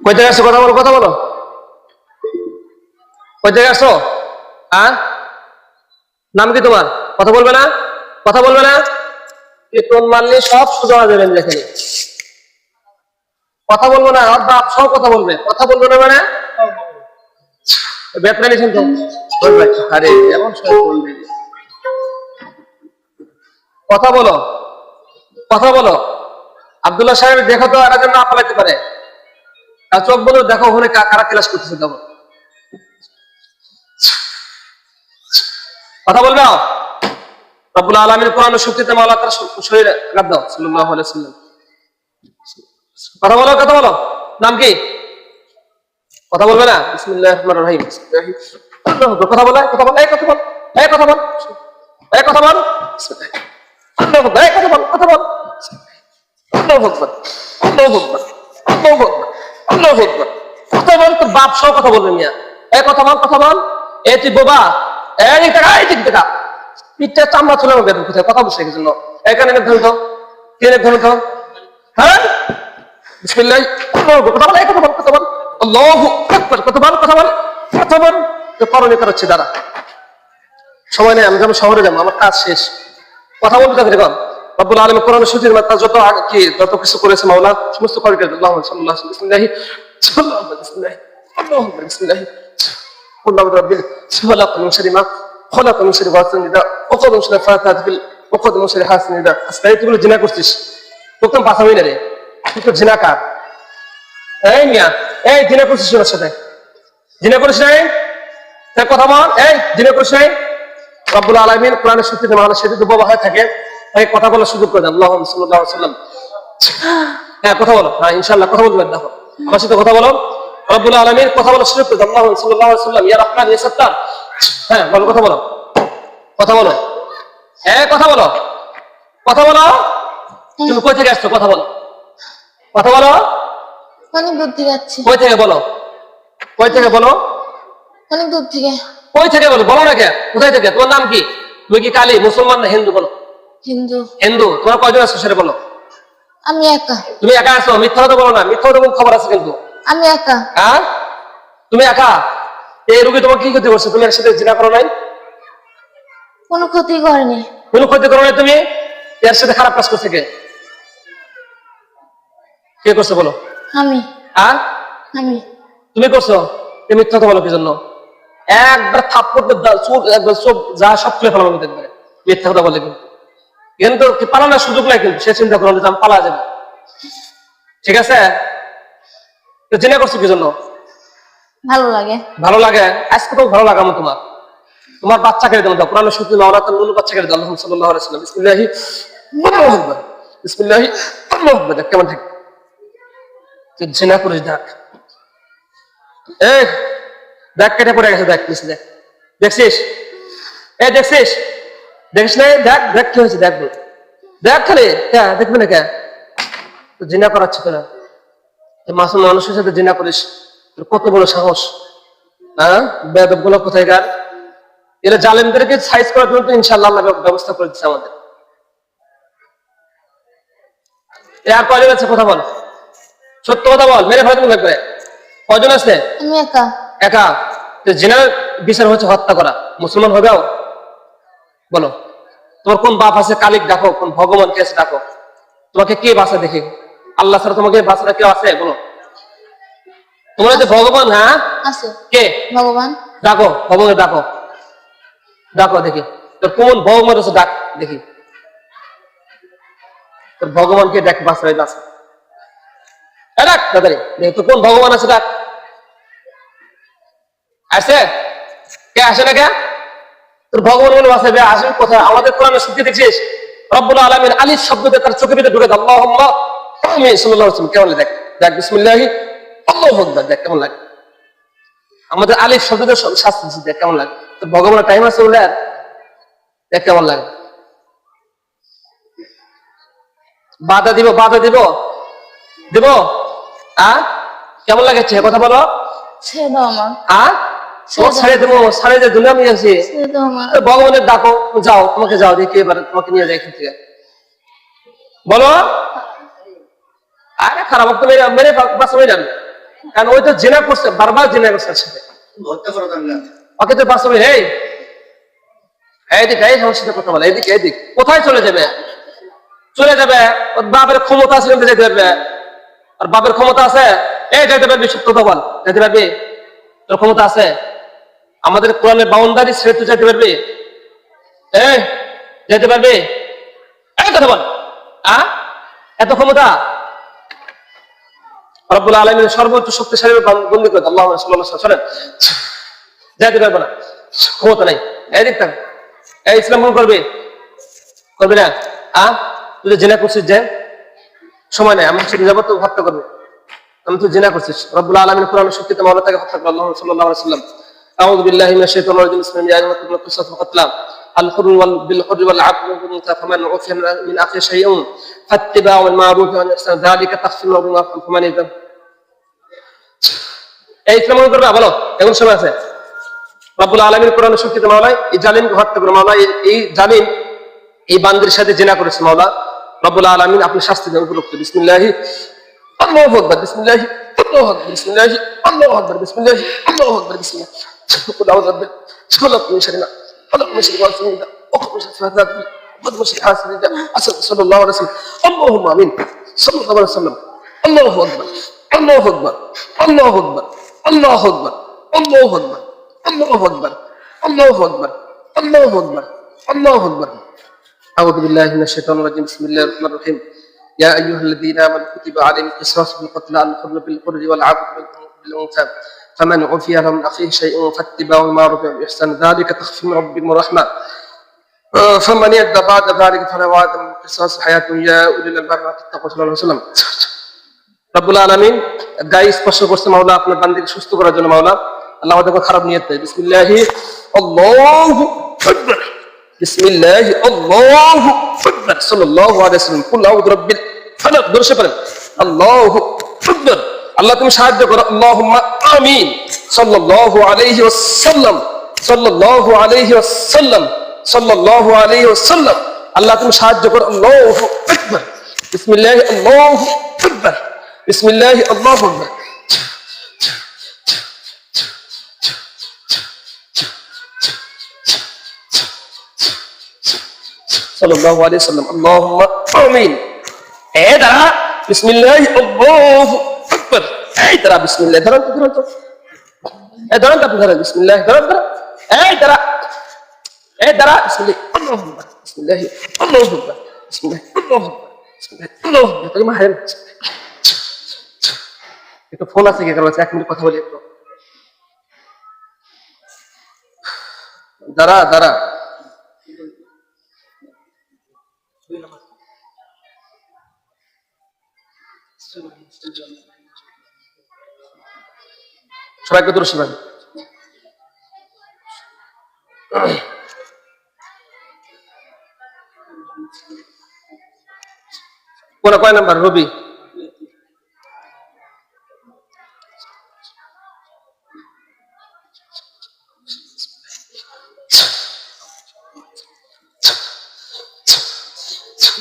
কই থেকে আসছো? কথা বলো কথা বলো। কই থেকে আসছো? হ্যাঁ? নাম কি তোমার? কথা বলবে না? কথা বলবে না? টোন মারলে সব সোজা হয়ে যাবেন যেখানে কথা বলব না আর বাপ সব কথা বলবে। কথা বলবে না মানে? বেতনা নিয়েছেন তো? আরে, এমন সব বলবে। কথা বলো কথা বলো। আব্দুল্লাহ সাহেব, দেখো তো আর জন্য পালাইতে পারে। চোখ বলো দেখো ওখানে কারা ক্লাস করতেছে, দেখো। কথা বলবে? রব্বুল আলমীর কোরআন শক্তিতে মাওলা তার দাও কথা বলো কথা বলো। নাম কি? কথা বলবে না? বিসমিল্লাহির রহমানির রহিম। বিসমিল্লাহি আল্লাহু আকবার। কথা বলে কথা বল, এই কথা বল, এই কথা বল। এই কথা বল। বিসমিল্লাহি। কথা বল কথা বল আল্লাহু আকবার আল্লাহু আকবার আল্লাহু আকবার আল্লাহু আকবার কথা বল তোর বাপ কথা বলবে মিয়া। এই কথা বল কথা বল। এই তুই বোবা। এই টাকা এই টাকা। পিঠটা চামড়া আমার বেতন কোথায়? কথা এখানে হ্যাঁ? কথা বল কথা বল কথা বল কথা বল। কথা বল কথা বল করাচ্ছে দাদা সময় নেই, আমি যেমন শহরে যাব, আমার কাজ শেষ। কথা বলতে তাদের কম রব্বুল আলম কোরআন সুচির মাত্রা যত যত কিছু করেছে মাওলা, সমস্ত করে আল্লাহ সাল্লাহ বিসমিল্লাহি। আল্লাহু আকবার বিসমিল্লাহি قل اعوذ برب خلق من شر ما خلق من شر غاسق اذا وقد من شر فاتحة في وقد من شر حاسد اذا আজকে তুই বলে জিনা করছিস তোকে তো বাঁচাবি না রে তুই তো জিনা কার এই মিয়া এই জিনা করছিস ওর সাথে জিনা করিস নাই তার কথা বল এই জিনা করিস নাই রব্বুল আলমিন কোরআনের সূত্রে মানুষ সেটি তো বাবা হয়ে থাকে তাই কথা বলার সুযোগ করে দেন আল্লাহ সাল্লাহ সাল্লাম হ্যাঁ কথা বলো হ্যাঁ ইনশাল্লাহ কথা বলবেন দেখো আমার সাথে কথা বলো রব্বুল আলমিন কথা সুযোগ করে আল্লাহ সাল্লাহ সাল্লাম ইয়ার আপনার ইয়ে সত্তার। হ্যাঁ বলো কথা বলো। কথা বলো। হ্যাঁ কথা বলো। কথা বলো। তুমি কই থেকে আসছো? কথা বলো। কথা বলো। অনেক দূর থেকে যাচ্ছি কই থেকে বলো? কই থেকে বলো? অনেক দূর থেকে। কই থেকে বলো? বলো না কে? কোথায় থেকে? তোমার নাম কি? তুমি কি কালী মুসলমান না হিন্দু বলো? হিন্দু। হিন্দু। তোমার কয়জন আছো সেটা বলো। আমি একা। তুমি একা আছো? মিথ্যা কথা বলো না। মিথ্যা কথা বলে খবর আছে কিন্তু। আমি একা। হ্যাঁ তুমি একা? এই রোগী তোমাকে কি ক্ষতি করছে? তুমি এর সাথে জিনা করো নাই? কোনো ক্ষতি করেনি। কোনো ক্ষতি করো নাই তুমি? এর সাথে খারাপ কাজ করছে কে? কে করছে বলো? আমি। হ্যাঁ আমি। তুমি করছ? তুমি মিথ্যা কথা বলো কি জন্য একবার থাপ্পড় চোখ একবার চোখ যা সব খুলে ফেলানো দেখবে মিথ্যা কথা বলে কিন্তু। কিন্তু পালানোর সুযোগ নাই কিন্তু সে চিন্তা করল যে আমি পালা যাবে। ঠিক আছে? জেনে করছ কি জন্য? ভালো লাগে। ভালো লাগে? আজকে তো ভালো লাগামো তোমার। তোমার বাচ্চা কেড়ে সত্যি মাওলা তার নুনু বাচ্চা কেড়ে ওয়াসাল্লাম। বিসমিল্লাহি আল্লাহু আকবার বিসমিল্লাহি আল্লাহু আকবার কেমন ঠিক তুই জেনা করিস দেখ। এই দেখ কেটে পড়ে গেছে দেখ নিচে দেখ। দেখছিস? এই দেখছিস? দেখিস না দেখ দেখ কি হয়েছে দেখ। দেখ খালি। হ্যাঁ দেখবে না কে? তো জিনা করাচ্ছে কেনা মাসুম মানুষের সাথে জিনা করিস কত বড় সাহস? হ্যাঁ? বেদবগুলো কোথায় গার এরা জালেমদেরকে সাইজ করার জন্য তো ইনশাল্লাহ আল্লাহ ব্যবস্থা করে দিচ্ছে আমাদের। আর কয়জন আছে? কথা বল। সত্য কথা বল। মেরে ফেলে তুমি লাগবে কয়জন আছে? আমি একা। একা? তো জেনার বিচার হচ্ছে হত্যা করা। মুসলমান হবেও? বলো। তোমার কোন বাপ আছে? কালিক ডাকো। কোন ভগবান কে আছে? ডাকো। তোমাকে কে বাঁচা দেখে? আল্লাহ ছাড়া তোমাকে বাঁচাটা কেউ আছে? বলো। তোমার যে ভগবান হ্যাঁ? আছে। কে? ভগবান। ডাকো ভগবান ডাকো। ডাকো দেখি। তোর কোন ভগবান আছে ডাক দেখি। তোর ভগবানকে ডাক আছে ডাক দেখি তোর কোন ভগবান আছে ডাক আছে কে আসে না কে? তোর ভগবান বলে বাঁচাবে আসবে কোথায়? আমাদের কোরআনে শুনতে দেখছিস? রব্বুল আলমিন আলিফ শব্দ দিয়ে তার চোখে ভিতরে ঢুকে দাও সাল্লাহ কেমন লাগে? দেখ দেখ বিসমিল্লাহি আল্লাহ আকবার দেখ কেমন লাগে। আমাদের আলিফ শব্দটা শাস্তি দিচ্ছে দেখ কেমন লাগে। তো ভগবানের টাইম আছে বলে আর দেখ কেমন লাগে। বাধা দিব বাধা দিব। দিব? আ কেমন লাগছে? কথা বলো। ছেড়ে আ ও ছাড়ে দেবো ছাড়ে যে দুনিয়া নিয়ে আসি। ভগবানের ডাকো যাও তোমাকে যাও দেখি এবার তোমাকে নিয়ে যাই এখান থেকে। বলো। আরে খারাপ তো মেরে মেরে বাস হয়ে যান কারণ ওই তো জেনা করছে বারবার জেনা করছে সাথে। ওকে তো বাস্তবে এই। এইদিকে এই আমার কথা বলে এইদিকে এইদিক। কোথায় চলে যাবে? চলে যাবে ওর বাপের ক্ষমতা আছে কিন্তু যেতে পারবে। আর বাপের ক্ষমতা আছে। এই যেতে পারবি সত্য কথা বল। যেতে পারবি? তোর ক্ষমতা আছে। আমাদের কোরআনের বাউন্ডারি ছেড়ে তুই যেতে পারবি? এ যেতে পারবি? এই কথা বল। আ? এত ক্ষমতা? রব্বুল আলমের সর্বোচ্চ শক্তিশালী বন্দি করে আল্লাহ সরেন। যাইতে না। ক্ষমতা নাই। এই দেখতাম এই ইসলাম করবে? করবে না? আ? তুই জেনা করছিস যে? সময় নাই। যাব তো হত্যা করবে। আমি তো জেনা করছিস। রব্বুল আলমের পুরাণ শক্তিতে মাওলা তাকে হত্যা আল্লাহ সাল্লাহ সাল্লাম আউযু বিল্লাহি মিনাশ الحر وال- بالحر والعبد والأنثى فمن عفي من أخي شيء فاتباع المعروف والإحسان ذلك تخفيف من ربنا فمن إذا এই ইসলাম গ্রহণ করবে বলো এখন সময় আছে রব্বুল আলমীর কোরআন শক্তিতে মাওলায় এই জালিমকে হত্যা করে মাওলা এই- এই জালিম এই বান্দির সাথে জেনা করেছে মাওলা রব্বুল আলমিন আপনি শাস্তি দেন উপলক্ষে বিসমিল্লাহি আল্লাহু আকবার বিসমিল্লাহি আল্লাহু আকবার বিসমিল্লাহি আল্লাহু আকবার বিসমিল্লাহি আল্লাহু আকবার বিসমিল্লাহ قل اعوذ برب خلق من شر ما خلق من شر غاسق اذا وقف من شر فساد وقد من شر حاسد اذا حسد صلى الله عليه وسلم. اللهم آمين. صلى الله عليه وسلم. الله أكبر. الله أكبر. الله أكبر. الله أكبر. الله أكبر. الله أكبر. الله أكبر. الله أكبر. الله أكبر. أعوذ بالله من الشيطان الرجيم. بسم الله الرحمن الرحيم. يا أيها الذين آمنوا كتب عليكم القصاص في القتل الحر بالحر والعبد بالأنثى. فمن عفي له من أخيه شيء فاتباع المعروف والإحسان ذلك تخفيف من ربكم ورحمة آه، فمن يدى بعد ذلك فلا وعد من القصاص حياة يا أولي الألباب اتقوا صلى الله عليه وسلم রব্বুল আলমিন গায়ে স্পর্শ করছে মাওলা আপনার বান্দিকে সুস্থ করার জন্য মাওলা আল্লাহ আমাদের কোনো খারাপ নিয়ত দেয় বিসমিল্লাহি আল্লাহু আকবার বিসমিল্লাহি আল্লাহু আকবার সাল্লাল্লাহু আলাইহি ওয়াসাল্লাম কুল আউযু বিরাব্বিল ফালাক দর্শে পড়েন আল্লাহু আকবার আল্লাহ তুমি সাহায্য করো। আল্লাহুম্মা আমিন। সাল্লাল্লাহু আলাইহি ওয়াসাল্লাম। সাল্লাল্লাহু আলাইহি ওয়াসাল্লাম। সাল্লাল্লাহু আলাইহি ওয়াসাল্লাম। আল্লাহ তুমি সাহায্য করো। আল্লাহু আকবার। বিসমিল্লাহি আল্লাহু আকবার। বিসমিল্লাহি আল্লাহু আকবার। সাল্লাল্লাহু আলাইহি ওয়াসাল্লাম। আল্লাহুম্মা আমিন। এই দাঁড়া। বিসমিল্লাহি আল্লাহু আকবার এই দাঁড়া বিসমিল্লাহ ধরুন তো ধরুন তো এই ধরুন তো আপনি ধরেন বিসমিল্লাহ ধরুন ধরুন এই দাঁড়া এই দাঁড়া বিসমিল্লাহ আল্লাহু আকবার বিসমিল্লাহি আল্লাহু আকবার বিসমিল্লাহ আল্লাহু আকবার বিসমিল্লাহ আল্লাহু আকবার তুমি মাহের একটু ফোন আছে কি? কারণ এক মিনিট কথা বলি একটু দাঁড়া দাঁড়া সবাইকে দূর সবাই কোন কয় নাম্বার রবি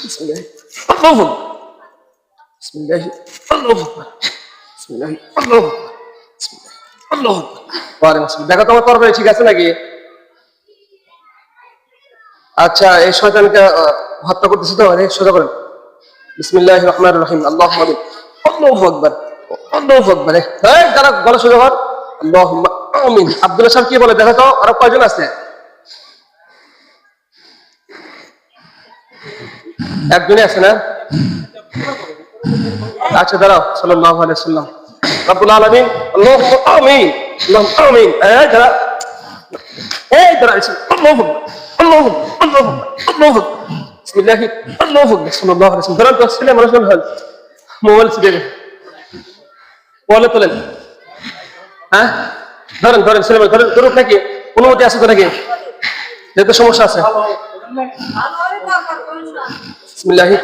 بسم الله الله أكبر. بسم الله الله أكبر. بسم الله الله أكبر. بسم কুল্লুহুন দেখো তোমার তরবারি ঠিক আছে নাকি? আচ্ছা এই শয়তানকে হত্যা করতেছি তো? অনেক সোজা করেন। বিসমিল্লাহ রহমান রহিম। আল্লাহ আল্লাহ আল্লাহ হ্যাঁ গলা সোজা কর। আল্লাহ আমিন। আব্দুল্লাহ সাহেব কি বলে? দেখো তো, আরও কয়জন আছে? একজনই আছে না? আচ্ছা দাঁড়াও সাল্লাহ আলাইসাল্লাম রব্বুল আলামিন আমিন আমিন। এই দাঁড়া এই দাঁড়া আল্লাহু আল্লাহু আল্লাহু আল্লাহু বিসমিল্লাহ, আল্লাহু সাল্লাল্লাহু আলাইহি দাঁড়ান তো ছেলে মানুষ হল বলে তোলেন। হ্যাঁ? ধরেন ধরেন ছেলে ধরেন ধরুক নাকি, অনুমতি আছে তো নাকি? যেহেতু সমস্যা আছে। বিসমিল্লাহি,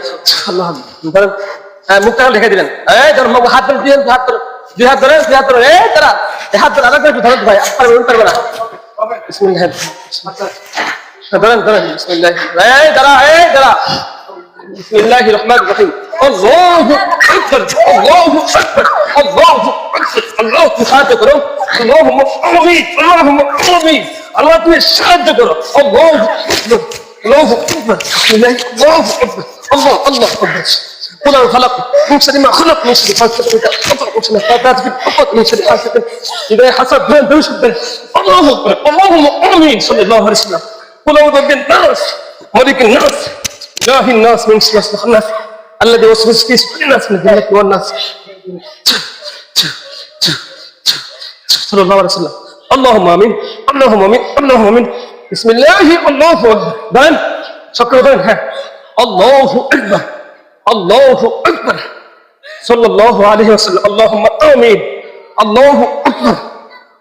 আল্লাহ ধরেন হ্যাঁ মুখটা ঢেকে দিলেন। এই ধর মুখ হাত ধরে দিয়ে হাত ধরে بسم الله الرحمن الرحيم الله اكبر الله اكبر الله اكبر الله اكبر الله اكبر الله اكبر الله اكبر الله اكبر الله اكبر الله اكبر الله اكبر الله اكبر أن خلق من شر ما خلق من شر حاسد إذا خلق من شر حاسد في الحقد من شر حاسد إذا حسد بين دوش بين الله أكبر اللهم آمين صلى الله عليه وسلم قل أعوذ برب الناس ملك الناس إله الناس من شر وسوسة الناس الذي يوسوس في صدور الناس من الجنة والناس صلى الله عليه وسلم اللهم امين اللهم امين اللهم امين بسم الله الله اكبر دان شكرا دان ها الله اكبر الله اكبر صلى الله عليه وسلم اللهم امين الله اكبر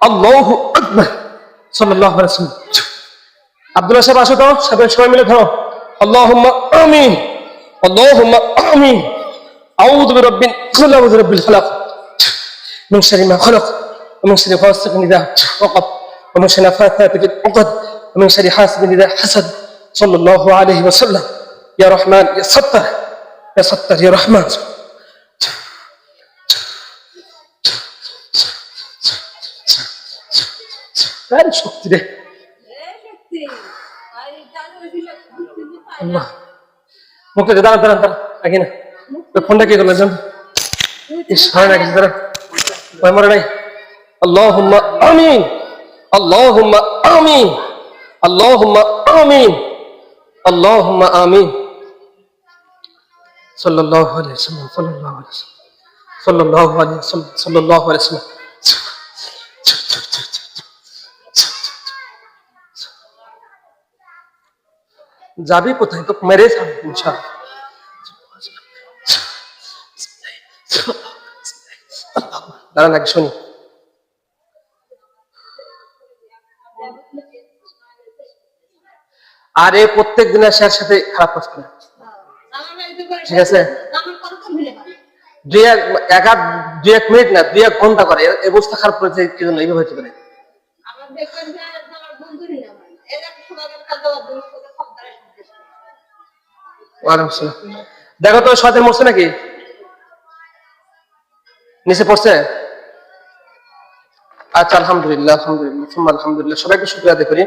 الله اكبر صلى الله عليه وسلم عبد الله সাহেব আসো তো সবাই সবাই মিলে ধরো اللهم امين اللهم امين اعوذ برب قل اعوذ برب الفلق من شر ما خلق ومن شر غاسق اذا وقب ومن شر نفاثات في العقد ومن شر حاسد اذا حسد صلى الله عليه وسلم يا رحمن يا ستر يا ستر يا رحمن তার শক্তি রে আল্লাহ মুখে দাঁড়ান দাঁড়ান দাঁড়ান আগে না ওই ফোনটা কি করলেন জান ইস হয় না কিছু দাঁড়ান ভয় মরে নাই اللهم آمين اللهم آمين اللهم آمين اللهم آمين যাবি কোথায়? তো মেরে দাঁড়ান শুনি। আর প্রত্যেক দিনের সাথে সাথে খারাপ করছে না ঠিক আছে? দুই এক মিনিট না, দুই এক ঘণ্টা করে এইভাবে হতে পারে? দেখো তো সতের মরছে নাকি? নিচে পড়ছে? আচ্ছা আলহামদুলিল্লাহ আলহামদুলিল্লাহ আলহামদুলিল্লাহ, সবাইকে শুক্রিয়া আদায় করি।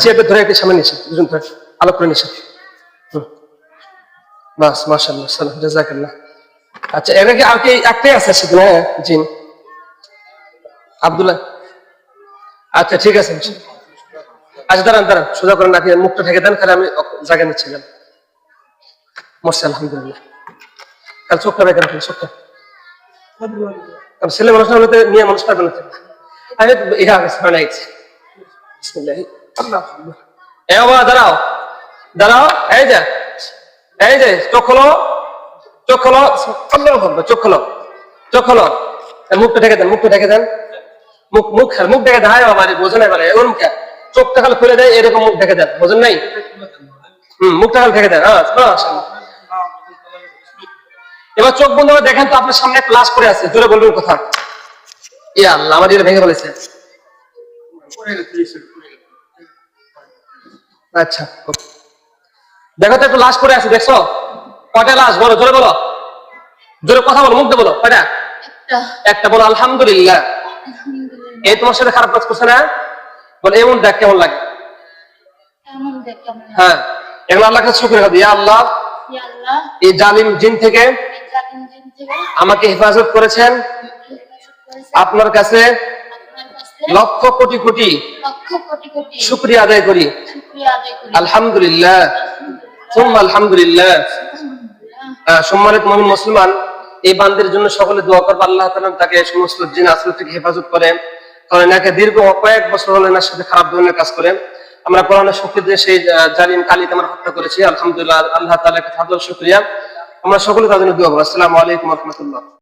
চেয়ারটা ধরে একটি সামনে নিচে, দুজন ধরে, আলো করে নিচে। হুম। বাস মাশাল্লাহ সালাম আচ্ছা এর আগে আর কি একটাই আছে সেদিন হ্যাঁ জিন। আব্দুল্লাহ। আচ্ছা ঠিক আছে আচ্ছা দাঁড়ান দাঁড়ান, সোজা করেন, নাকি মুখটা ঢেকে দেন, খালি আমি জায়গা নিচ্ছি গেলাম মরছে, আলহামদুলিল্লাহ। কাল চোখটা বেকার রাখেন, চোখটা। ছেলে মানুষ না হলে মেয়ে মানুষ পারবে না। আমি ইহা আগে আল্লাহ আকবার। এ, বাবা, দাঁড়াও। দাঁড়াও, এই যে। এই যে চোখ খোলো। চোখ আকবার, চোখ খোলো। চোখ এ মুখটা ঢেকে দেন মুখটা ঢেকে দেন। মুখ মুখ মুখ ঢেকে দেন হায় বাবা রে, বোঝেন এবারে ওর মুখে চোখটা খালি খুলে দেয় এরকম মুখ ঢেকে দেন বোঝেন নাই? হম মুখটা খালি ঢেকে দেন হ্যাঁ এবার চোখ বন্ধ দেখেন তো আপনার সামনে ক্লাস করে আছে জোরে বলবেন কথা। ইয়া আল্লাহ আমার এটা ভেঙে ফেলেছে। আচ্ছা দেখো তো একটু লাশ করে আছে দেখছ? কয়টা লাশ? বলো জোরে বলো। জোরে কথা বলো মুখ দিয়ে বলো কয়টা? একটা। বলো আলহামদুলিল্লাহ। এই তোমার সাথে খারাপ কাজ করছে না? বলে এমন দেখ কেমন লাগে। হ্যাঁ এগুলো আল্লাহ ইয়া এই জালিম জিন থেকে আমাকে হেফাজত করেছেন। আপনার কাছে লক্ষ কোটি কোটি কোটি কোটি শুক্রিয়া আদায় করি। আলহামদুলিল্লাহ। আলহামদুলিল্লাহ। হেফাজত করেন। কারণ এনাকে দীর্ঘ কয়েক বছর সাথে খারাপ কাজ আমরা সেই হত্যা করেছি শুকরিয়া। আমরা সকলে তাদের দোয়া করব। রহমতুল্লাহ।